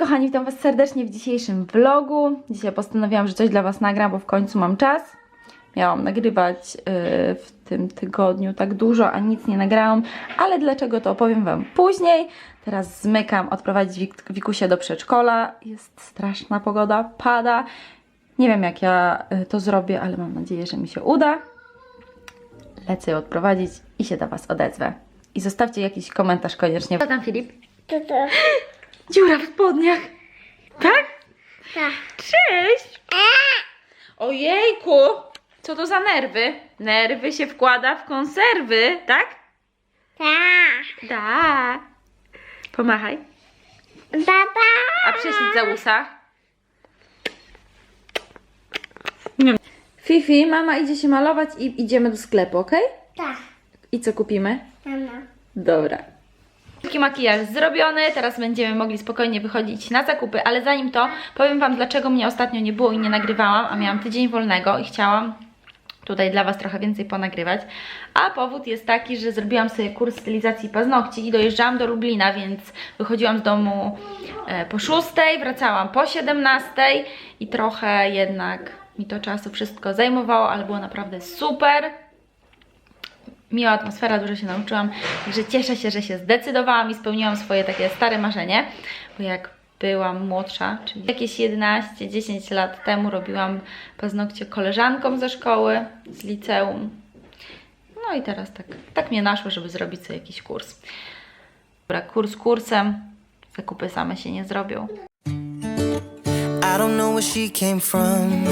kochani, witam Was serdecznie w dzisiejszym vlogu. Dzisiaj postanowiłam, że coś dla Was nagram, bo w końcu mam czas. Miałam nagrywać yy, w tym tygodniu tak dużo, a nic nie nagrałam, ale dlaczego to opowiem Wam później. Teraz zmykam odprowadzić Wik Wikusia do przedszkola. Jest straszna pogoda, pada. Nie wiem jak ja y, to zrobię, ale mam nadzieję, że mi się uda. Lecę ją odprowadzić i się do Was odezwę. I zostawcie jakiś komentarz koniecznie. Co tam Filip? To to. Dziura w spodniach. Tak? Tak. Cześć! Ojejku! Co to za nerwy? Nerwy się wkłada w konserwy, tak? Tak. Da. Pomachaj. Baba. A prześlij za usa. Nie. Fifi, mama idzie się malować i idziemy do sklepu, ok? Tak. I co kupimy? Mama. Dobra. Taki makijaż zrobiony, teraz będziemy mogli spokojnie wychodzić na zakupy, ale zanim to powiem Wam, dlaczego mnie ostatnio nie było i nie nagrywałam, a miałam tydzień wolnego i chciałam tutaj dla Was trochę więcej ponagrywać. A powód jest taki, że zrobiłam sobie kurs stylizacji paznokci i dojeżdżałam do Lublina, więc wychodziłam z domu e, po 6, wracałam po 17 i trochę jednak mi to czasu wszystko zajmowało, ale było naprawdę super miła atmosfera, dużo się nauczyłam, także cieszę się, że się zdecydowałam i spełniłam swoje takie stare marzenie, bo jak byłam młodsza, czyli jakieś 11-10 lat temu robiłam paznokcie koleżankom ze szkoły, z liceum. No i teraz tak, tak mnie naszło, żeby zrobić sobie jakiś kurs. Dobra, kurs kursem, zakupy same się nie zrobią. I don't know where she came from.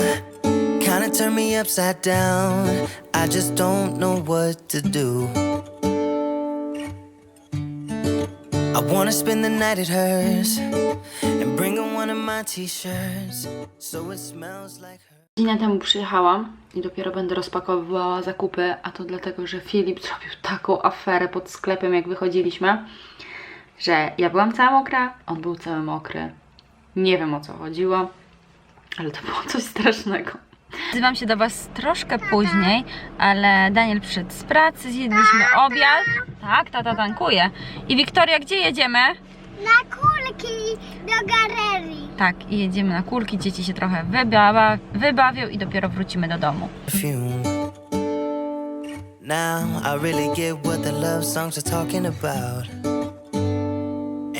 Kinda turned me upside down. I just don't know what to do. I wanna spend the night at hers and bring her one of my t shirts so it smells like her. Godzinę temu przyjechałam i dopiero będę rozpakowywała zakupy, a to dlatego, że Filip zrobił taką aferę pod sklepem, jak wychodziliśmy, że ja byłam cała mokra, on był cały mokry. Nie wiem o co chodziło, ale to było coś strasznego. Zywam się do Was troszkę później, ale Daniel przyszedł z pracy, zjedliśmy obiad. Tak, tata tankuje. I Wiktoria, gdzie jedziemy? Na kulki do galerii. Tak, i jedziemy na kulki, dzieci się trochę wybawa, wybawią i dopiero wrócimy do domu. Now I really get what the love songs are talking about.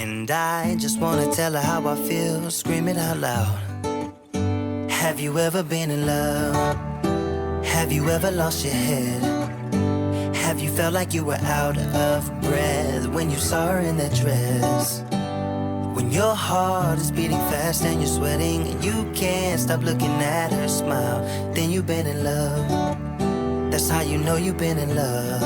And I just wanna tell her how I feel, scream it out loud. Have you ever been in love? Have you ever lost your head? Have you felt like you were out of breath when you saw her in that dress? When your heart is beating fast and you're sweating and you can't stop looking at her smile, then you've been in love. That's how you know you've been in love.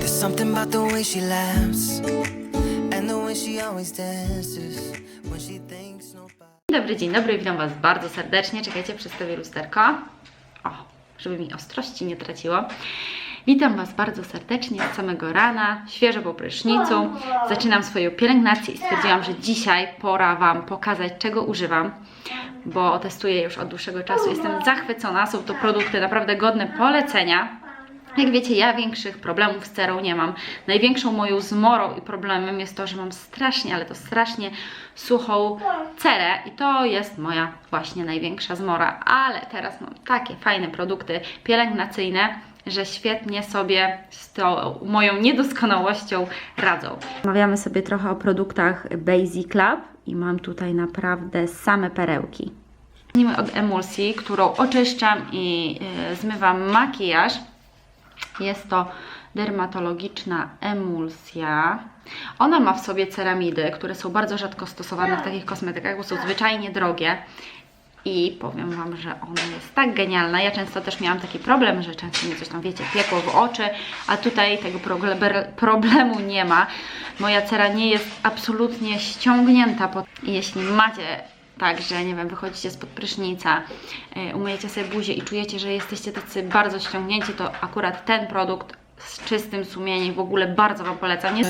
There's something about the way she laughs and the way she always dances dobry, dzień dobry, witam Was bardzo serdecznie. Czekajcie, przedstawię lusterko. O, żeby mi ostrości nie traciło. Witam Was bardzo serdecznie od samego rana, świeżo po prysznicu. Zaczynam swoją pielęgnację i stwierdziłam, że dzisiaj pora Wam pokazać, czego używam, bo testuję już od dłuższego czasu. Jestem zachwycona, są to produkty naprawdę godne polecenia. Jak wiecie, ja większych problemów z cerą nie mam. Największą moją zmorą i problemem jest to, że mam strasznie, ale to strasznie suchą cerę i to jest moja właśnie największa zmora. Ale teraz mam takie fajne produkty pielęgnacyjne, że świetnie sobie z tą moją niedoskonałością radzą. Rozmawiamy sobie trochę o produktach Basic Club i mam tutaj naprawdę same perełki. Zacznijmy od emulsji, którą oczyszczam i yy, zmywam makijaż. Jest to dermatologiczna emulsja. Ona ma w sobie ceramidy, które są bardzo rzadko stosowane w takich kosmetykach, bo są zwyczajnie drogie. I powiem Wam, że ona jest tak genialna. Ja często też miałam taki problem, że często mi coś tam, wiecie, piekło w oczy, a tutaj tego problemu nie ma. Moja cera nie jest absolutnie ściągnięta. Pod... Jeśli macie tak, że nie wiem, wychodzicie spod prysznica, yy, umyjecie sobie buzię i czujecie, że jesteście tacy bardzo ściągnięci, to akurat ten produkt z czystym sumieniem w ogóle bardzo Wam polecam. Nie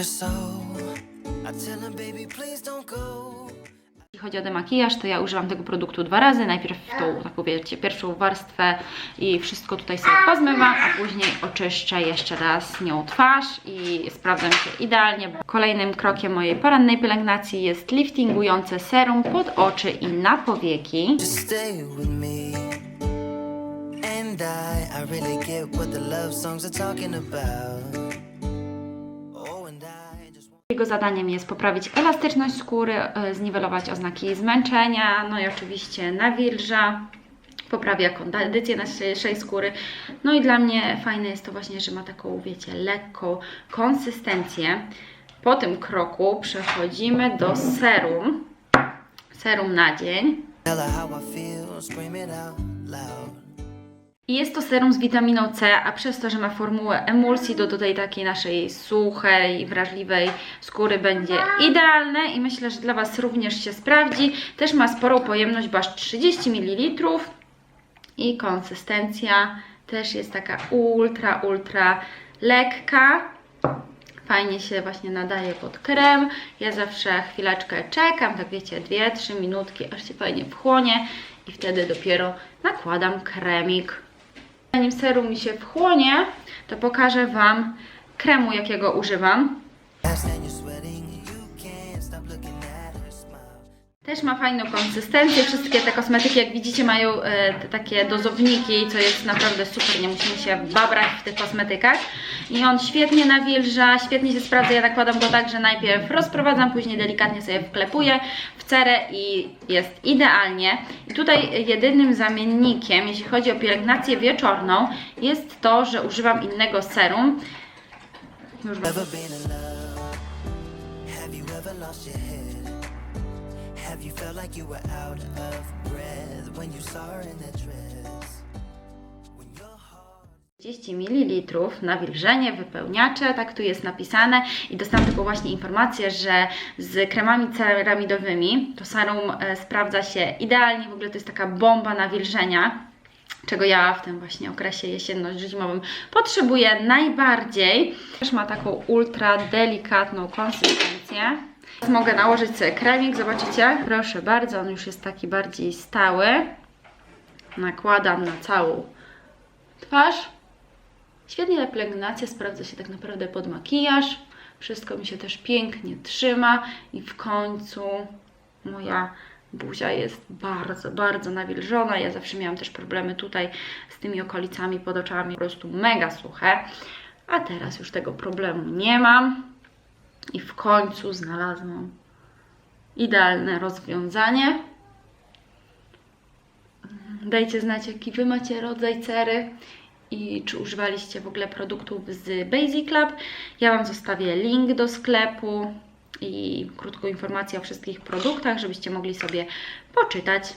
Jeśli chodzi o demakijaż, to ja używam tego produktu dwa razy. Najpierw tą, tak powiedzcie, pierwszą warstwę i wszystko tutaj sobie pozmywam, a później oczyszczę jeszcze raz nią twarz i sprawdzam się idealnie. Kolejnym krokiem mojej porannej pielęgnacji jest liftingujące serum pod oczy i na powieki. I, I really get what the love songs are talking about. Jego zadaniem jest poprawić elastyczność skóry, e, zniwelować oznaki zmęczenia, no i oczywiście nawilża, poprawia kondycję naszej skóry. No i dla mnie fajne jest to właśnie, że ma taką, wiecie, lekką konsystencję. Po tym kroku przechodzimy do serum. Serum na dzień. Jest to serum z witaminą C, a przez to, że ma formułę emulsji do, tej takiej naszej suchej, wrażliwej skóry będzie idealne i myślę, że dla Was również się sprawdzi. Też ma sporą pojemność, bo aż 30 ml i konsystencja też jest taka ultra, ultra lekka. Fajnie się właśnie nadaje pod krem. Ja zawsze chwileczkę czekam, tak wiecie, 2-3 minutki, aż się fajnie wchłonie i wtedy dopiero nakładam kremik. Zanim serum mi się wchłonie, to pokażę Wam kremu, jakiego używam. Fast Też ma fajną konsystencję. Wszystkie te kosmetyki, jak widzicie, mają e, takie dozowniki, co jest naprawdę super. Nie musimy się babrać w tych kosmetykach. I on świetnie nawilża, świetnie się sprawdza. Ja nakładam go tak, że najpierw rozprowadzam, później delikatnie sobie wklepuję w cerę i jest idealnie. I tutaj jedynym zamiennikiem, jeśli chodzi o pielęgnację wieczorną, jest to, że używam innego serum. Już you felt like you were out of breath when you saw her in that dress? When your heart 30 ml nawilżenie, wypełniacze, tak tu jest napisane i dostałam taką właśnie informację, że z kremami ceramidowymi to serum e, sprawdza się idealnie, w ogóle to jest taka bomba nawilżenia, czego ja w tym właśnie okresie jesienno-zimowym potrzebuję najbardziej. Też ma taką ultra delikatną konsystencję. Mogę nałożyć sobie kremik, zobaczycie? Proszę bardzo, on już jest taki bardziej stały. Nakładam na całą twarz. Świetnie ta pielęgnacja sprawdza się tak naprawdę pod makijaż. Wszystko mi się też pięknie trzyma i w końcu moja buzia jest bardzo, bardzo nawilżona. Ja zawsze miałam też problemy tutaj z tymi okolicami pod oczami, po prostu mega suche. A teraz już tego problemu nie mam. I w końcu znalazłam idealne rozwiązanie. Dajcie znać, jaki Wy macie rodzaj cery i czy używaliście w ogóle produktów z Basic Lab. Ja Wam zostawię link do sklepu i krótką informację o wszystkich produktach, żebyście mogli sobie poczytać.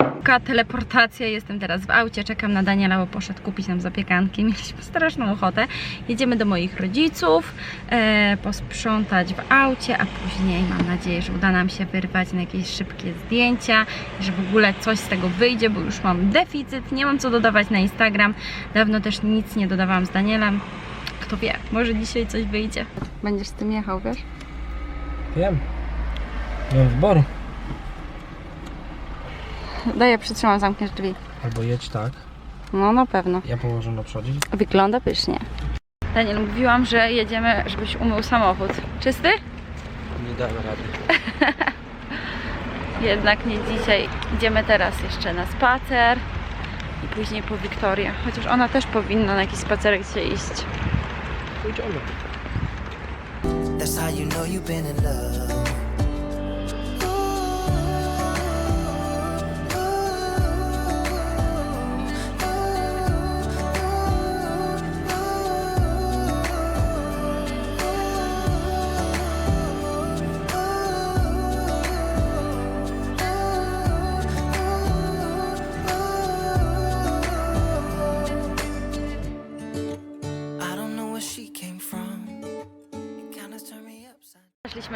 Taka teleportacja, jestem teraz w aucie, czekam na Daniela, bo poszedł kupić nam zapiekanki, mieliśmy straszną ochotę. Jedziemy do moich rodziców, e, posprzątać w aucie, a później mam nadzieję, że uda nam się wyrwać na jakieś szybkie zdjęcia, że w ogóle coś z tego wyjdzie, bo już mam deficyt, nie mam co dodawać na Instagram. Dawno też nic nie dodawałam z Danielem. Kto wie, może dzisiaj coś wyjdzie. Będziesz z tym jechał, wiesz? Wiem. Nie mam wyboru. Daję, przytrzymam, zamkniesz drzwi. Albo jedź tak, No na pewno. ja położę na przodzie. Wygląda pysznie. Daniel, mówiłam, że jedziemy, żebyś umył samochód. Czysty? Nie damy rady. Jednak nie dzisiaj. Idziemy teraz jeszcze na spacer i później po Wiktorię. Chociaż ona też powinna na jakiś spacerek dzisiaj iść. Pójdziemy. That's how you know you've been in love.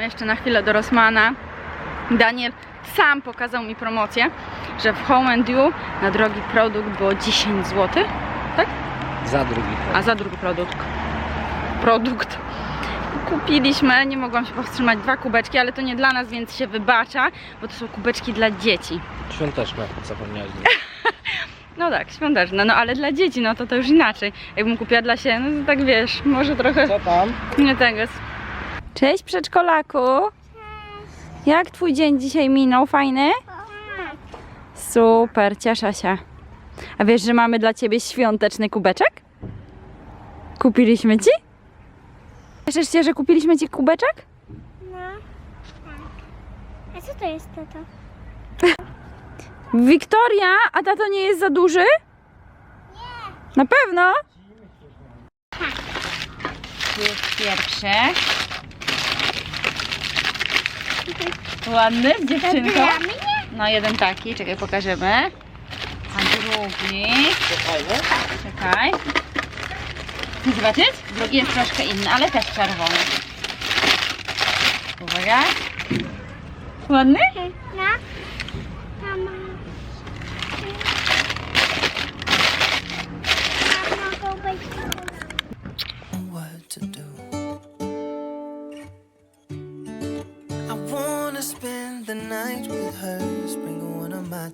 Jeszcze na chwilę do Rossmana. Daniel sam pokazał mi promocję, że w Home and You na drogi produkt było 10 zł, tak? Za drugi. A za drugi produkt. Produkt. kupiliśmy, nie mogłam się powstrzymać, dwa kubeczki, ale to nie dla nas, więc się wybacza, bo to są kubeczki dla dzieci. Świąteczne, zapomniałeś. No tak, świąteczne, no ale dla dzieci, no to to już inaczej. Jakbym kupiła dla siebie, no to tak wiesz, może trochę Co tam? nie tego. Cześć przedszkolaku. Jak twój dzień dzisiaj minął? Fajny? Super, cieszę się. A wiesz, że mamy dla ciebie świąteczny kubeczek? Kupiliśmy ci? Cieszysz się, że kupiliśmy ci kubeczek? No. A co to jest tato? Wiktoria, a tato nie jest za duży? Nie. Na pewno? Tu jest pierwszy. Ładny z dziewczynką. Dla mnie? No jeden taki, czekaj pokażemy. A drugi, czekaj. Zobaczyć? Drugi jest troszkę inny, ale też czerwony. Uwaga. Ładny? No.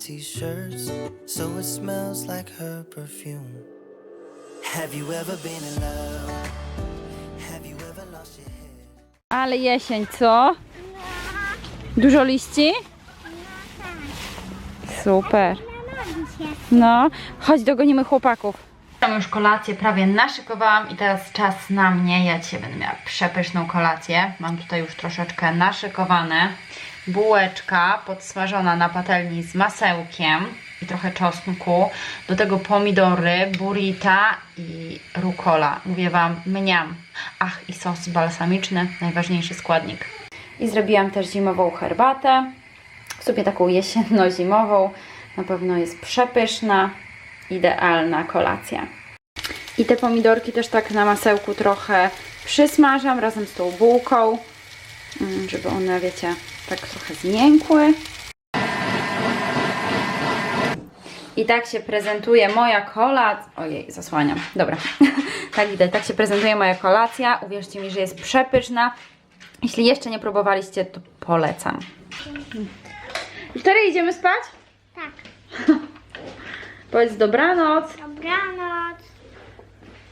My t-shirts, so it smells like her perfume. Have you ever been in love? Have you ever lost your head? Ale jesień, co? Dużo liści? Super. No, chodź dogonimy chłopaków. Tam już kolację prawie naszykowałam i teraz czas na mnie. Ja dzisiaj będę miała przepyszną kolację. Mam tutaj już troszeczkę naszykowane. Bułeczka podsmażona na patelni z masełkiem i trochę czosnku. Do tego pomidory, burrita i rukola. Mówię Wam, mniam. Ach, i sos balsamiczny, najważniejszy składnik. I zrobiłam też zimową herbatę. W sumie taką jesienno-zimową. Na pewno jest przepyszna, idealna kolacja. I te pomidorki też tak na masełku trochę przysmażam razem z tą bułką, mm, żeby one, wiecie, tak trochę zmiękły. I tak się prezentuje moja kolacja. Ojej, zasłaniam. Dobra. tak widać, tak się prezentuje moja kolacja. Uwierzcie mi, że jest przepyszna. Jeśli jeszcze nie próbowaliście, to polecam. Wiktoria, idziemy spać? Tak. Powiedz dobranoc. Dobranoc.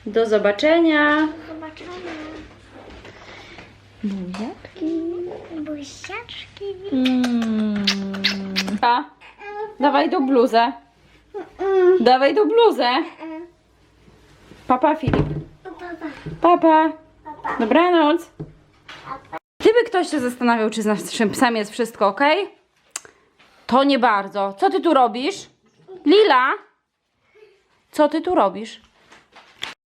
Do zobaczenia. Do zobaczenia. Buziaczki. Buziaczki. Mm. A, dawaj do bluzę. Dawaj do bluzę. Papa Filip. Papa. Dobranoc. Gdyby ktoś się zastanawiał, czy z naszym psem jest wszystko ok, to nie bardzo. Co ty tu robisz? Lila? Co ty tu robisz?